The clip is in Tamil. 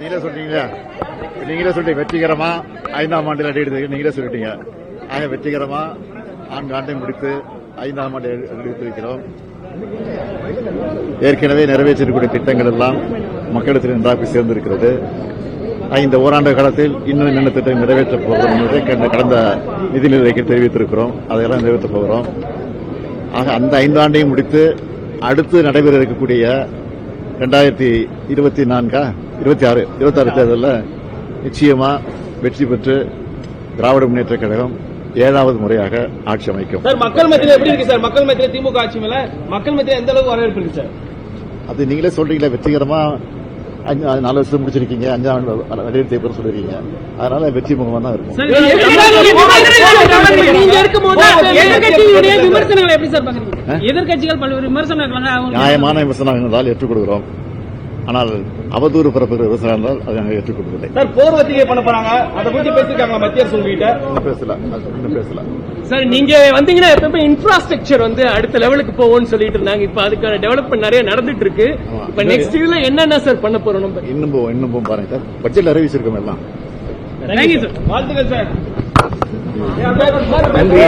நீங்களே சொல்றீங்களா? நீங்களே சொல்லிட்டு வெற்றிகரமா ஐந்தாம் ஆண்டில் அடி எடுத்து நீங்களே சொல்லிட்டீங்க. ஆக வெற்றிகரமா நான்கு ஆண்டை முடித்து ஐந்தாம் ஆண்டு அடி வைக்கிறோம் ஏற்கனவே நிறைவேற்றக்கூடிய திட்டங்கள் எல்லாம் மக்களிடத்தில் நன்றாக சேர்ந்திருக்கிறது. ஆக, இந்த ஓராண்டு காலத்தில் இன்னும் என்னென்ன திட்டம் நிறைவேற்றப் போகிறோம் என்பதை கடந்த- கடந்த நிதி நிலைக்கு தெரிவித்திருக்கிறோம். அதையெல்லாம் நிறைவேற்றப் போகிறோம். ஆக அந்த ஐந்தாண்டையும் முடித்து அடுத்து நடைபெற இருக்கக்கூடிய ரெண்டாயிரத்தி இருபத்தி நான்கா இருபத்தி ஆறு இருபத்தி ஆறு தேர்தலில் நிச்சயமா வெற்றி பெற்று திராவிட முன்னேற்ற கழகம் ஏழாவது முறையாக ஆட்சி அமைக்கும். சார் மக்கள் மத்தியில எப்படி இருக்கு சார்? மக்கள் மத்தியில திமுக ஆட்சி மேல மக்கள் மத்தியில எந்த அளவுக்கு வரவேற்பு இருக்கு சார்? அது நீங்களே சொல்றீங்களே வெற்றிகரமா நாலு வருஷம் முடிச்சிருக்கீங்க அஞ்சாம் நடைபெற பேர் சொல்லிருக்கீங்க. அதனால வெற்றி முகமா தான் இருக்கும் எதிர்கட்சிகளுடைய விமர்சனங்களை எப்படி சார் ஆனால் அவதூறு பரப்புகிற விமர்சனம் இருந்தால் அதை நாங்கள் ஏற்றுக்கொள்வதில்லை. சார் போர் ஒத்திகை பண்ண போறாங்க. அதை பத்தி பேசிருக்காங்க மத்திய அரசு உங்ககிட்ட? பேசல. அது இன்னும் பேசல. சார் நீங்க வந்தீங்கன்னா எப்பவுமே இன்ஃப்ராஸ்ட்ரக்சர் வந்து அடுத்த லெவலுக்கு போகும்னு சொல்லிட்டு இருந்தாங்க. இப்ப அதுக்கான டெவலப்மெண்ட் நிறைய நடந்துட்டு இருக்கு. இப்ப நெக்ஸ்ட் இதுல என்னென்ன சார் பண்ண போறோம் நம்ம? இன்னும் போ- இன்னும் போ பாருங்க சார். பட்ஜெட்ல அறிவிச்சிருக்கோம் எல்லாம். தேங்க்யூ சார் வாழ்த்துக்கள் சார் நன்றி.